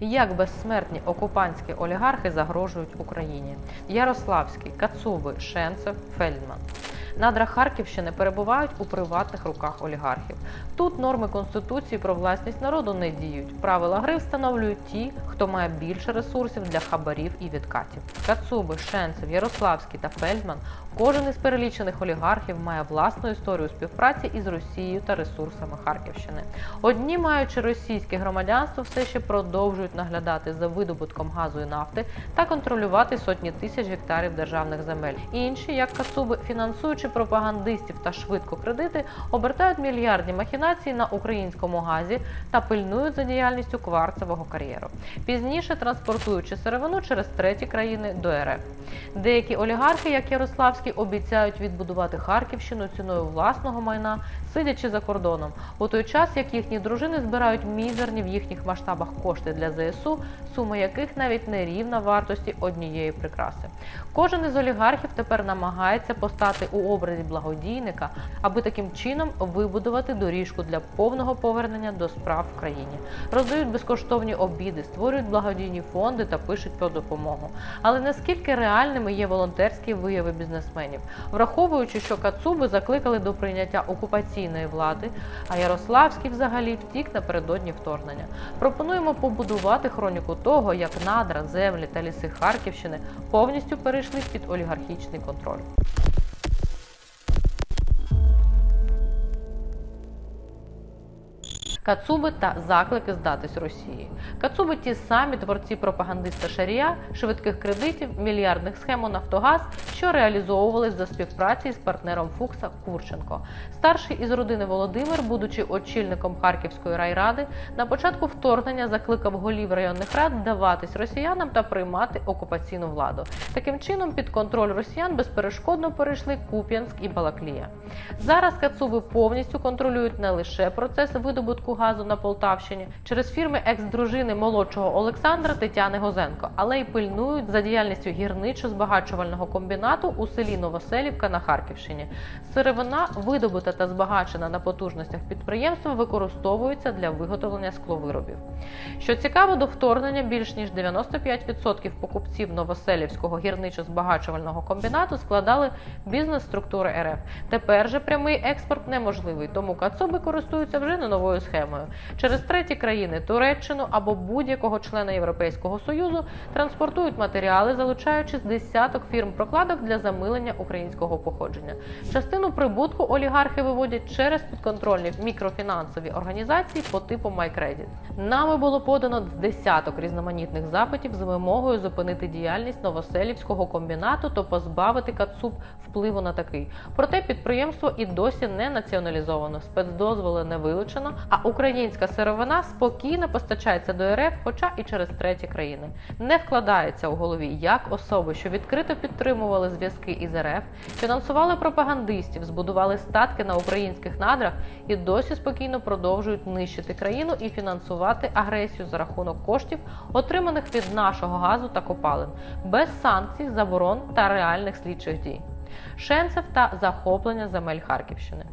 Як безсмертні окупантські олігархи загрожують Україні? Ярославський, Кацуби, Шенцев, Фельдман. Надра Харківщини перебувають у приватних руках олігархів. Тут норми конституції про власність народу не діють. Правила гри встановлюють ті, хто має більше ресурсів для хабарів і відкатів. Кацуби, Шенцев, Ярославський та Фельдман. Кожен із перелічених олігархів має власну історію співпраці із Росією та ресурсами Харківщини. Одні, маючи російське громадянство, все ще продовжують наглядати за видобутком газу і нафти та контролювати сотні тисяч гектарів державних земель. Інші, як Кацуби, фінансуючи пропагандистів та швидко кредити, обертають мільярдні махінації на українському газі та пильнують за діяльністю кварцевого кар'єру. Пізніше транспортуючи сировину через треті країни до РФ. Деякі олігархи, як Ярославський, обіцяють відбудувати Харківщину ціною власного майна, сидячи за кордоном, у той час як їхні дружини збирають мізерні в їхніх масштабах кошти для ЗСУ, сума яких навіть не рівна вартості однієї прикраси. Кожен із олігархів тепер намагається постати у образі благодійника, аби таким чином вибудувати доріжку для повного повернення до справ в країні. Роздають безкоштовні обіди, створюють благодійні фонди та пишуть про допомогу. Але наскільки реальними є волонтерські вияви бізнесменів, враховуючи, що Кацуби закликали до прийняття окупаційної влади, а Ярославський взагалі втік напередодні вторгнення. Пропонуємо побудувати хроніку того, як надра, землі та ліси Харківщини повністю перейшли під олігархічний контроль. Кацуби та заклики здатись Росії. Кацуби ті самі творці пропагандиста Шарія, швидких кредитів, мільярдних схем у Нафтогаз, що реалізовувались за співпраці з партнером Фукса Курченко. Старший із родини Володимир, будучи очільником Харківської райради, на початку вторгнення закликав голів районних рад здаватись росіянам та приймати окупаційну владу. Таким чином, під контроль росіян безперешкодно перейшли Куп'янськ і Балаклія. Зараз Кацуби повністю контролюють не лише процес видобутку газу на Полтавщині через фірми екс-дружини молодшого Олександра Тетяни Гозенко, але й пильнують за діяльністю гірничо-збагачувального комбінату у селі Новоселівка на Харківщині. Сировина, видобута та збагачена на потужностях підприємства, використовується для виготовлення скловиробів. Що цікаво, до вторгнення більш ніж 95% покупців Новоселівського гірничо-збагачувального комбінату складали бізнес-структури РФ. Тепер же прямий експорт неможливий, тому кацуби користуються вже не новою схемою. Через треті країни Туреччину або будь-якого члена Європейського союзу транспортують матеріали, залучаючи з десяток фірм прокладок для замилення українського походження. Частину прибутку олігархи виводять через підконтрольні мікрофінансові організації по типу MyCredit. Нами було подано з десяток різноманітних запитів з вимогою зупинити діяльність новоселівського комбінату та позбавити Кацуб впливу на такий. Проте підприємство і досі не націоналізовано, спецдозволи не вилучено, а українська сировина спокійно постачається до РФ, хоча і через треті країни. Не вкладається у голові, як особи, що відкрито підтримували зв'язки із РФ, фінансували пропагандистів, збудували статки на українських надрах і досі спокійно продовжують нищити країну і фінансувати агресію за рахунок коштів, отриманих від нашого газу та копалин, без санкцій, заборон та реальних слідчих дій. Шенцев та захоплення земель Харківщини.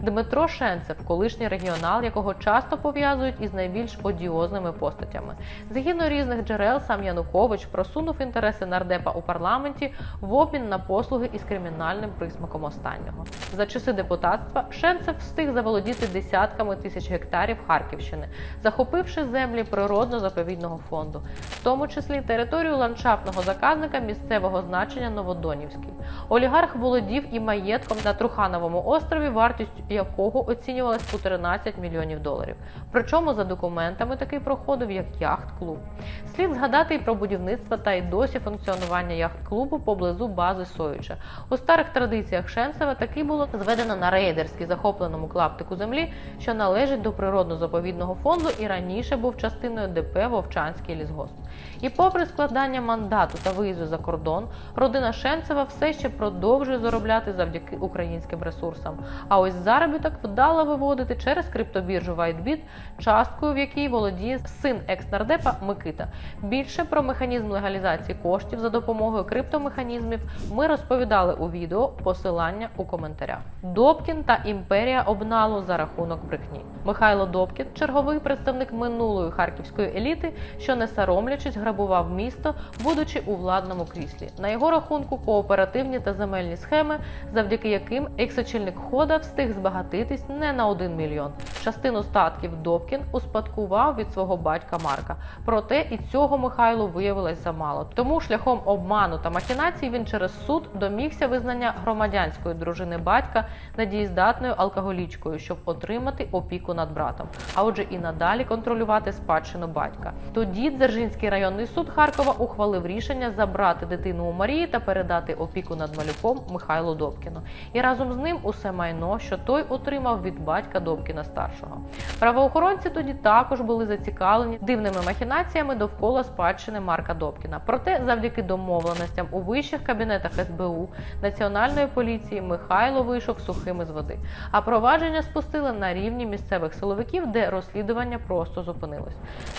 Дмитро Шенцев, колишній регіонал, якого часто пов'язують із найбільш одіозними постатями. Згідно різних джерел, сам Янукович просунув інтереси нардепа у парламенті в обмін на послуги із кримінальним присмаком останнього. За часи депутатства Шенцев встиг заволодіти десятками тисяч гектарів Харківщини, захопивши землі природно-заповідного фонду, в тому числі територію ландшафтного заказника місцевого значення Новодонівський. Олігарх володів і маєтком на Трухановому острові, вартістю якого оцінювалась у 13 мільйонів доларів. Причому за документами такий проходив як яхт-клуб. Слід згадати і про будівництво та й досі функціонування яхт-клубу поблизу бази Союча. У старих традиціях Шенцева таки було зведено на рейдерськи захопленому клаптику землі, що належить до природно-заповідного фонду і раніше був частиною ДП Вовчанський лісгосп. І попри складання мандату та виїзду за кордон, родина Шенцева все ще продовжує заробляти завдяки українським ресурсам. А ось заробіток вдало виводити через криптобіржу WhiteBit, часткою в якій володіє син екс-нардепа Микита. Більше про механізм легалізації коштів за допомогою криптомеханізмів ми розповідали у відео. Посилання у коментарях. Добкін та імперія обналу за рахунок брехні. Михайло Добкін, черговий представник минулої харківської еліти, що не соромлячись грабував місто, будучи у владному кріслі. На його рахунку кооперативні та земельні схеми, завдяки яким екс-очільник хода встиг збагатитись не на 1 мільйон. Частину статків Добкін успадкував від свого батька Марка. Проте і цього Михайлу виявилось замало. Тому шляхом обману та махінацій він через суд домігся визнання громадянської дружини батька надієздатною алкоголічкою, щоб отримати опіку над братом, а отже, і надалі контролювати спадщину батька. Тоді Дзержинський районний суд Харкова ухвалив рішення забрати дитину у Марії та передати опіку над малюком Михайлу Добкіну. І разом з ним усе майно, що той отримав від батька Добкіна старшого. Правоохоронці тоді також були зацікавлені дивними махінаціями довкола спадщини Марка Добкіна. Проте, завдяки домовленостям у вищих кабінетах СБУ Національної поліції Михайло вийшов сухими з води. А провадження спустили на рівні місцевих силовиків, де розслідування просто зупинилось.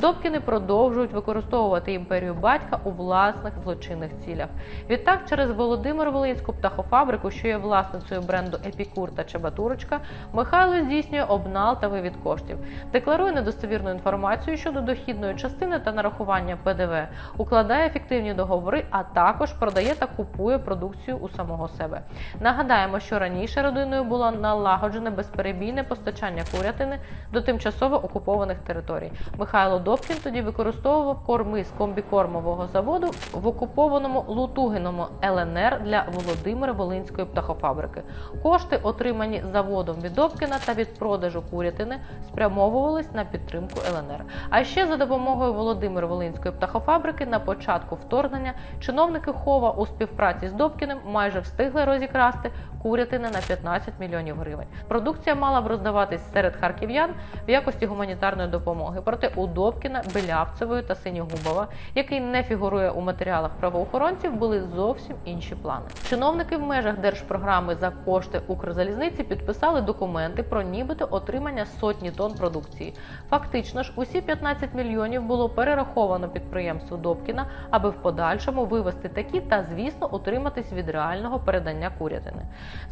Добкіни продовжують використовувати імперію батька у власних злочинних цілях. Відтак, через Володимир Волинську птахофабрику, що є власницею бренду Епікур та Чебатурочка, Михайло здійснює обнал та вивід коштів, декларує недостовірну інформацію щодо дохідної частини та нарахування ПДВ, укладає фіктивні договори, а також продає та купує продукцію у самого себе. Нагадаємо, що раніше родиною було налагоджене безперебійне постачання курятини до тимчасово окупованих територій. Михайло Добкін тоді використовував корми з комбікормового заводу в окупованому Лутугиному ЛНР для Володимира Волинської птахофабрики. Кошти, отримані заводом від Добкіна та від продажу курятини, спрямовувались на підтримку ЛНР. А ще за допомогою Володимир Волинської птахофабрики на початку вторгнення чиновники Хова у співпраці з Добкіним майже встигли розікрасти курятини на 15 мільйонів гривень. Продукція мала б роздаватись серед харків'ян в якості гуманітарної допомоги. Проте у Добкіна, Белявцевої та Синьогубова, який не фігурує у матеріалах правоохоронців, були зовсім інші плани. Чиновники в межах держпрограми за кошти Укрзалізниці підписали документи про нібито отримання сотні тонн продукції. Фактично ж, усі 15 мільйонів було перераховано підприємству Добкіна, аби в подальшому вивести такі та, звісно, утриматись від реального передання курятини.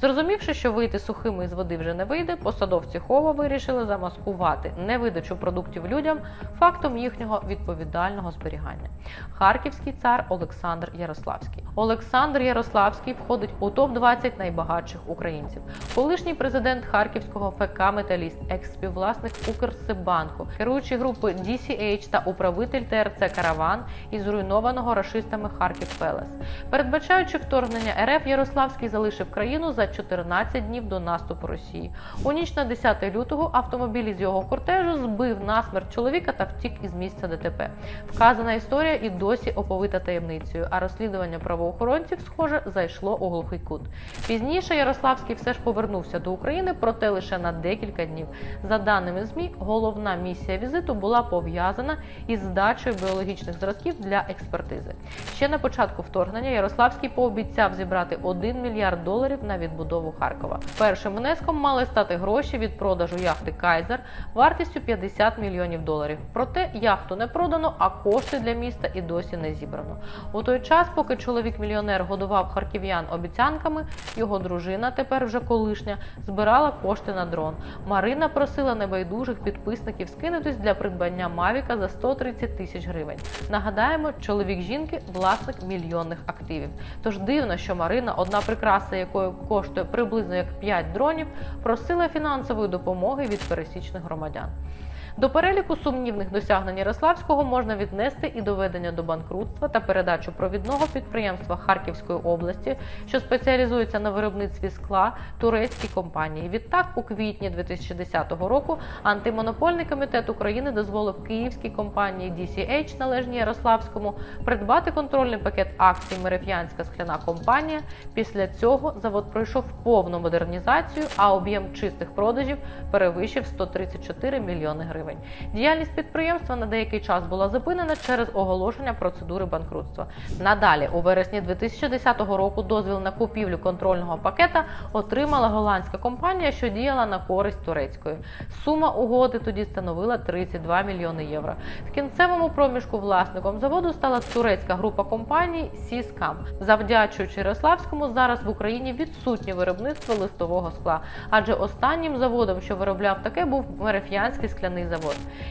Зрозумівши, що вийти сухими із води вже не вийде, посадовці Хова вирішили замаскувати невидачу продуктів людям фактом їхнього відповідального зберігання. Харківський цар Олександр Ярославський. Олександр Ярославський входить у топ 20 найбагатших українців. Колишній президент Харківського ФК Металіст, екс-співвласник Укрсибанку, керуючий групи DCH та управитель ТРЦ Караван із зруйнованого рашистами Харків Пелес. Передбачаючи вторгнення РФ, Ярославський залишив країну за 14 днів до наступу Росії. У ніч на 10 лютого автомобіль із його кортежу збив насмерть чоловіка та втік із місця ДТП. Вказана історія і досі оповита таємницею, а розслідування правоохоронців, схоже, зайшло у глухий кут. Пізніше Ярославський все ж повернувся до України, проте лише на декілька днів. За даними ЗМІ, головна місія візиту була пов'язана із здачею біологічних зразків для експертизи. Ще на початку вторгнення Ярославський пообіцяв зібрати 1 мільярд доларів на відбудову Харкова. Першим внеском мали стати гроші від продажу яхти Кайзер вартістю 50 мільйонів доларів. Проте яхту не продано, а кошти для міста і досі не зібрано. У той час, поки чоловік-мільйонер годував харків'ян обіцянками, його дружина, тепер вже колишня, збирала кошти на дрон. Марина просила небайдужих підписників скинутись для придбання Мавіка за 130 тисяч гривень. Нагадаємо, чоловік жінки власник мільйонних активів. Тож дивно, що Марина, одна прикраса якої коштує приблизно як 5 дронів, просила фінансової допомоги від пересічних громадян. До переліку сумнівних досягнень Ярославського можна віднести і доведення до банкрутства та передачу провідного підприємства Харківської області, що спеціалізується на виробництві скла турецькій компанії. Відтак, у квітні 2010 року антимонопольний комітет України дозволив київській компанії DCH, належній Ярославському, придбати контрольний пакет акцій Мереф'янська скляна компанія. Після цього завод пройшов повну модернізацію, а об'єм чистих продажів перевищив 134 мільйони гривень. Гривень. Діяльність підприємства на деякий час була зупинена через оголошення процедури банкрутства. Надалі, у вересні 2010 року, дозвіл на купівлю контрольного пакета отримала голландська компанія, що діяла на користь турецької. Сума угоди тоді становила 32 мільйони євро. В кінцевому проміжку власником заводу стала турецька група компаній Сіскам. Завдячуючи Ярославському, зараз в Україні відсутнє виробництво листового скла, адже останнім заводом, що виробляв таке, був Мереф'янський скляний завод.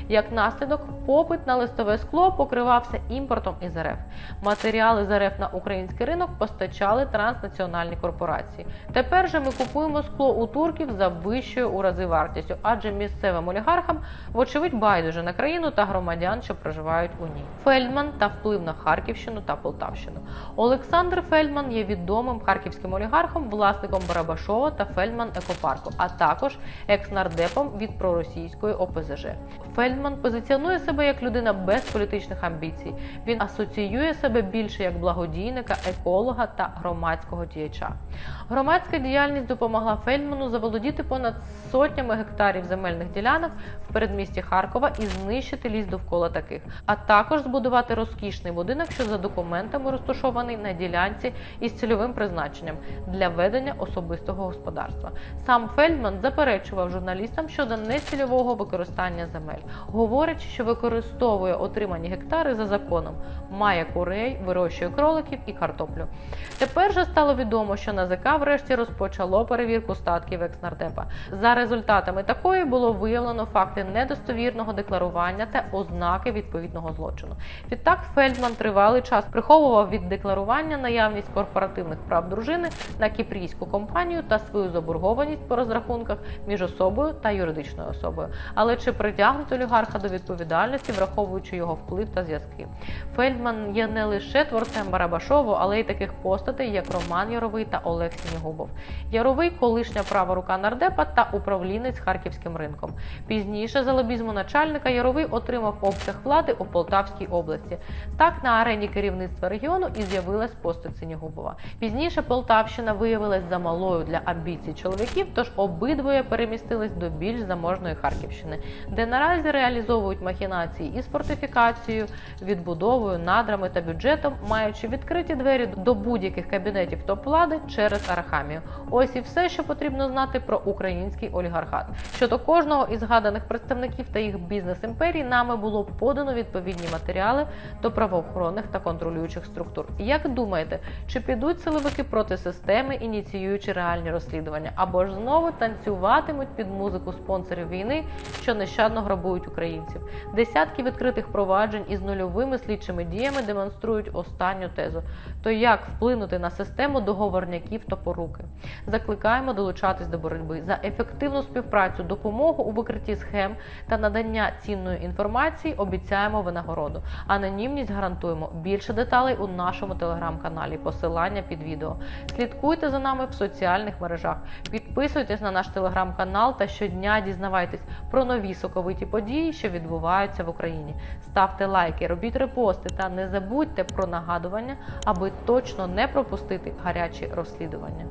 Як наслідок, попит на листове скло покривався імпортом із РФ. Матеріали з РФ на український ринок постачали транснаціональні корпорації. Тепер же ми купуємо скло у турків за вищою у рази вартістю, адже місцевим олігархам, вочевидь, байдуже на країну та громадян, що проживають у ній. Фельдман та вплив на Харківщину та Полтавщину. Олександр Фельдман є відомим харківським олігархом, власником Барабашова та Фельдман екопарку, а також екс-нардепом від проросійської ОПЗЖ. Фельдман позиціонує себе як людина без політичних амбіцій. Він асоціює себе більше як благодійника, еколога та громадського діяча. Громадська діяльність допомогла Фельдману заволодіти понад сотнями гектарів земельних ділянок в передмісті Харкова і знищити ліс довкола таких, а також збудувати розкішний будинок, що за документами розташований на ділянці із цільовим призначенням для ведення особистого господарства. Сам Фельдман заперечував журналістам щодо нецільового використання земель, говорячи, що використовує отримані гектари за законом, має курей, вирощує кроликів і картоплю. Тепер же стало відомо, що НАЗК врешті розпочало перевірку статків екснардепа. За результатами такої було виявлено факти недостовірного декларування та ознаки відповідного злочину. Відтак Фельдман тривалий час приховував від декларування наявність корпоративних прав дружини на кіпрійську компанію та свою заборгованість по розрахунках між особою та юридичною особою. Але чи притягнуть олігарха до відповідальності, враховуючи його вплив та зв'язки? Фельдман є не лише творцем Барабашову, але й таких постатей, як Роман Яровий та Олег Сінігубов. Яровий колишня права рука нардепа та управлінець харківським ринком. Пізніше за лобізму начальника Яровий отримав обсяг влади у Полтавській області. Так на арені керівництва регіону і з'явилась постать Синігубова. Пізніше Полтавщина виявилась замалою для амбіцій чоловіків, тож обидвоє перемістились до більш заможної Харківщини, де наразі реалізовують махінації із фортифікацією, відбудовою, надрами та бюджетом, маючи відкриті двері до будь-яких кабінетів топ-влади через Арахамію. Ось і все, що потрібно знати про український олігархат. Щодо кожного із згаданих представників та їх бізнес-імперій нами було подано відповідні матеріали до правоохоронних та контролюючих структур. Як думаєте, чи підуть силовики проти системи, ініціюючи реальні розслідування, або ж знову танцюватимуть під музику спонсорів війни, що нещадно грабують українців? Десятки відкритих проваджень із нульовими слідчими діями демонструють останню тезу. То як вплинути на систему договорняків та поруки? Закликаємо долучатись до боротьби за ефективну співпрацю, допомогу у викритті схем та надання цінної інформації. Обіцяємо винагороду. Анонімність гарантуємо. Більше деталей у нашому телеграм-каналі. Посилання під відео. Слідкуйте за нами в соціальних мережах. Підписуйтесь на наш телеграм-канал та щодня дізнавайтесь про нові соковиті події, що відбуваються в Україні. Ставте лайки, робіть репости та не забудьте про нагадування, аби точно не пропустити гарячі розслідування.